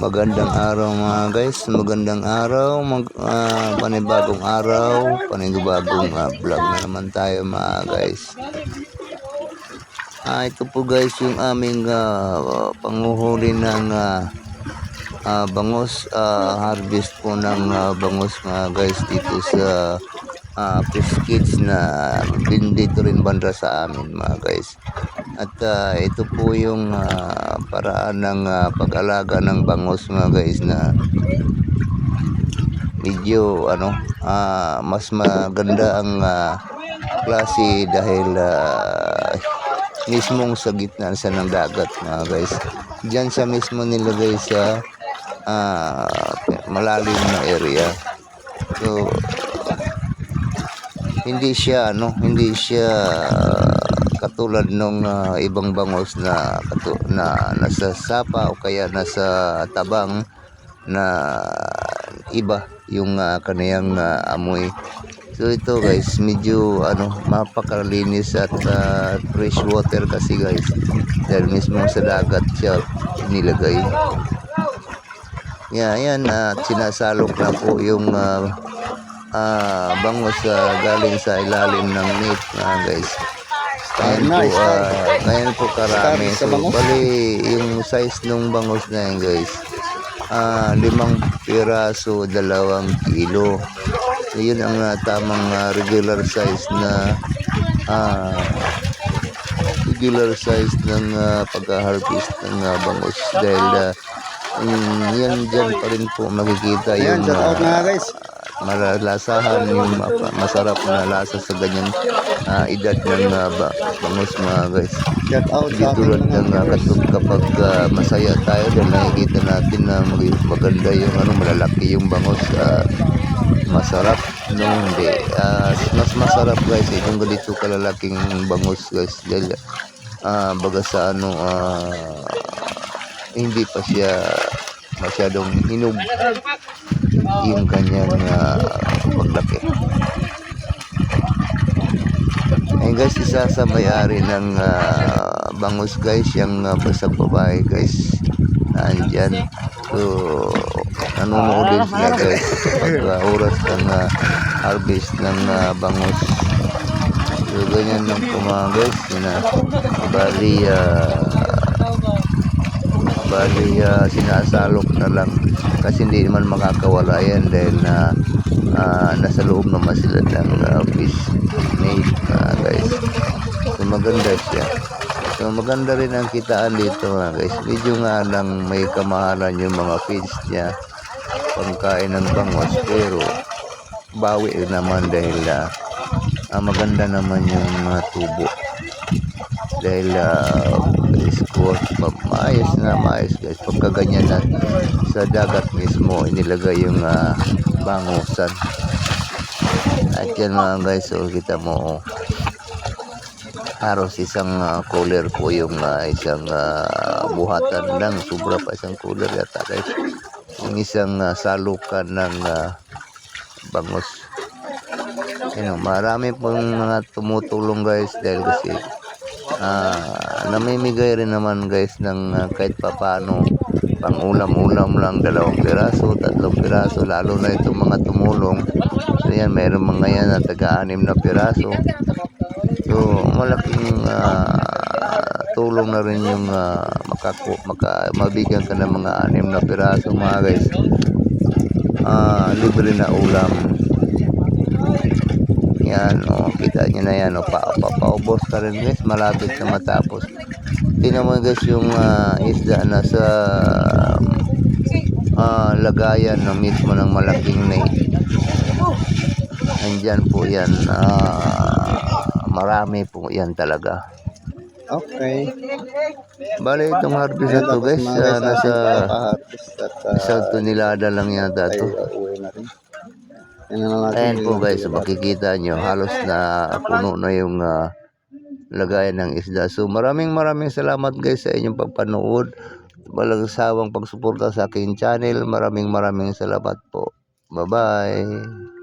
Magandang araw mga guys, magandang araw, mag, ah, panibagong araw, panibagong ah, vlog na naman tayo mga guys. Ah, ito po guys yung aming ah, panguhuli ng ah, ah, bangus, ah, harvest po ng ah, bangus mga guys dito sa uh, Fish Kids na dito rin banda sa amin mga guys. At ah, ito po yung ah, paraan ng ah, pag-alaga ng bangus mga guys na medyo ano ah, mas maganda ang ah, klase dahil ah, mismong sa gitna sa ng dagat mga guys. Diyan sa mismo nilagay sa ah, malalim na area. So hindi siya ano, hindi siya katulad nung ah, ibang bangus na na nasa sapa o kaya nasa tabang na iba yung ah, kaniyang ah, amoy. So ito guys, medyo ano, mapakalinis at ah, fresh water kasi guys. Dahil mismo sa dagat siya nilagay. Yeah, yan at sinasalok na po yung ah, ah, bangus ah, galing sa ilalim ng net mga guys. Ngayon po, ah, ngayon po karami. So, bali, yung size ng bangus na yan guys, ah, limang piraso, dalawang kilo. So, yun ang ah, tamang ah, regular size na ah, regular size ng ah, pag-harvest ng ah, bangus dahil ah, mm, yan dyan pa rin po makikita Ayan, yung out ah, na guys. malalasahan yung mapa- masarap na lasa sa ganyan ah, edad ng ah, ba- bangus mga guys. Shout out hindi sa tulad mga ng uh, katug kapag ah, masaya tayo dahil nakikita natin na mag- maganda yung ano malalaki yung bangus ah, masarap no hindi. Ah, mas masarap guys eh, yung ganito kalalaking bangus guys dahil ah, baga sa ano ah, hindi pa siya masyadong hinog yung kanyang ah, paglaki Ayun guys, isa sa may-ari ng ah, bangus guys, yung uh, basag babae guys. Nandyan. So, nanonood din sila guys pag ah, oras ng ah, harvest ng ah, bangus. So, ganyan lang po guys. Yun na. Bali, ah, bali ah, sinasalok na lang. Kasi hindi naman makakawala yan dahil na ah, nasa loob naman sila ng ah, fish made mga guys. So maganda siya. So maganda rin ang kitaan dito mga guys. Medyo nga lang may kamahalan yung mga feeds niya. Pangkain ng bangos pero bawi naman dahil ah, ah, maganda naman yung mga tubo dahil uh, score pa maayos na maayos guys. Pagka ganyan na sa dagat mismo inilagay yung uh, bangusan. At yan mga guys so kita mo oh. halos isang uh, cooler po yung uh, isang uh, buhatan lang. Sobra pa isang cooler yata guys. Yung isang uh, salukan ng uh, bangus. Know, marami pong mga tumutulong guys dahil kasi ah namimigay rin naman guys ng ah, kahit papano pang ulam-ulam lang dalawang piraso, tatlong piraso lalo na itong mga tumulong. So yan mayroon mga yan na taga-anim na piraso. So malaking ah, tulong na rin yung makaku, maka, mabigyan ka ng mga anim na piraso mga guys. Ah libre na ulam yan, oh, kita nyo na yan, oh, pa, pa, paubos ka rin guys, malapit na matapos. Tingnan mo guys yung ah, isda na sa ah, lagayan no, mismo ng malaking net. Andyan po yan, ah, marami po yan talaga. Okay. Bale, itong harvest na to guys, ah, nasa uh, isang tonelada lang yata to. uh, uwi na rin. Yan na lang natin. Ayan po guys, makikita nyo, halos na puno na yung ah, lagayan ng isda. So maraming maraming salamat guys sa inyong pagpanood. walang sawang pagsuporta sa aking channel. Maraming maraming salamat po. Bye-bye.